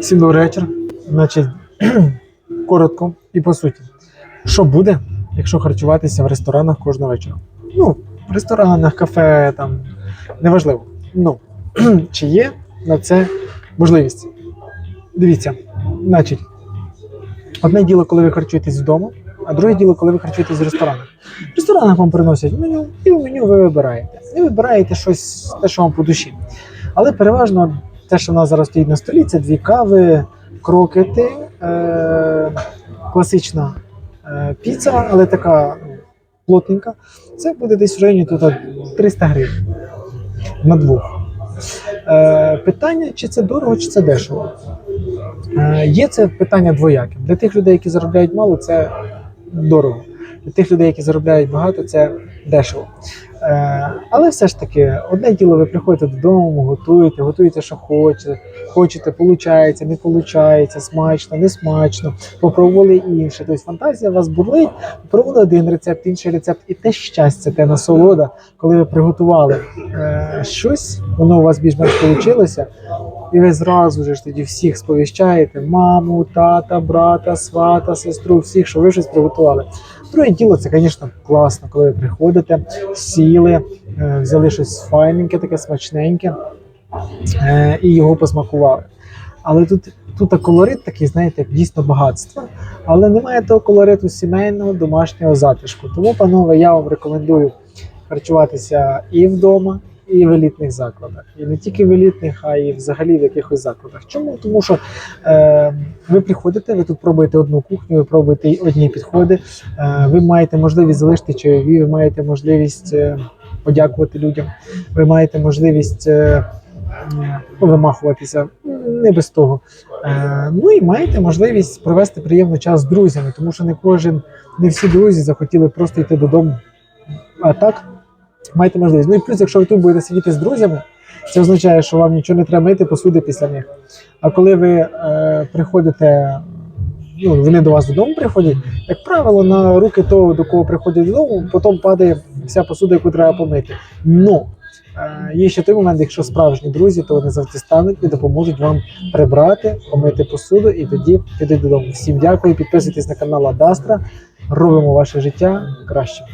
Всім вечір. Значить, коротко і по суті. Що буде, якщо харчуватися в ресторанах кожного вечора? Ну, в ресторанах, кафе, там, неважливо. Ну, чи є на це можливість? Дивіться, значить, одне діло, коли ви харчуєтесь вдома, а друге діло, коли ви харчуєтесь в ресторанах. В ресторанах вам приносять меню, і в меню ви вибираєте. І вибираєте щось, те, що вам по душі. Але переважно те, що в нас зараз стоїть на столі, це дві кави, крокети, е- класична е- піца, але така ну, плотненька. Це буде десь в районі тут 300 гривень на двох. Е, питання, чи це дорого, чи це дешево. Е, є це питання двояке. Для тих людей, які заробляють мало, це дорого. Для тих людей, які заробляють багато, це дешево. Е, але все ж таки, одне діло, ви приходите додому, готуєте, готуєте, що хочете, хочете, получається, не получається, смачно, не смачно, попробували інше. Тобто фантазія вас бурлить, попробували один рецепт, інший рецепт, і те щастя, те насолода, коли ви приготували е, щось, воно у вас більш-менш вийшло, і ви зразу ж тоді всіх сповіщаєте: маму, тата, брата, свата, сестру, всіх, що ви щось приготували. Друге діло, це, звісно, класно, коли ви приходите, сіли, е, взяли щось файненьке, таке смачненьке е, і його посмакували. Але тут, тут колорит такий, знаєте, дійсно багатство. Але немає того колориту сімейного домашнього затишку. Тому, панове, я вам рекомендую харчуватися і вдома, і в елітних закладах. І не тільки в елітних, а й взагалі в якихось закладах. Чому? Тому що е, ви приходите, ви тут пробуєте одну кухню, ви пробуєте одні підходи, е, ви маєте можливість залишити чайові, ви маєте можливість е, подякувати людям, ви маєте можливість. Е, е, Вимахуватися не без того. Е, ну і маєте можливість провести приємний час з друзями, тому що не кожен, не всі друзі захотіли просто йти додому. А так маєте можливість. Ну і плюс, якщо ви тут будете сидіти з друзями, це означає, що вам нічого не треба мити посуди після них. А коли ви е, приходите, ну вони до вас додому приходять, як правило, на руки того, до кого приходять додому, потім падає вся посуда, яку треба помити. Ну е, є ще той момент, якщо справжні друзі, то вони завжди стануть і допоможуть вам прибрати, помити посуду і тоді підуть додому. Всім дякую, підписуйтесь на канал Адастра. Робимо ваше життя краще.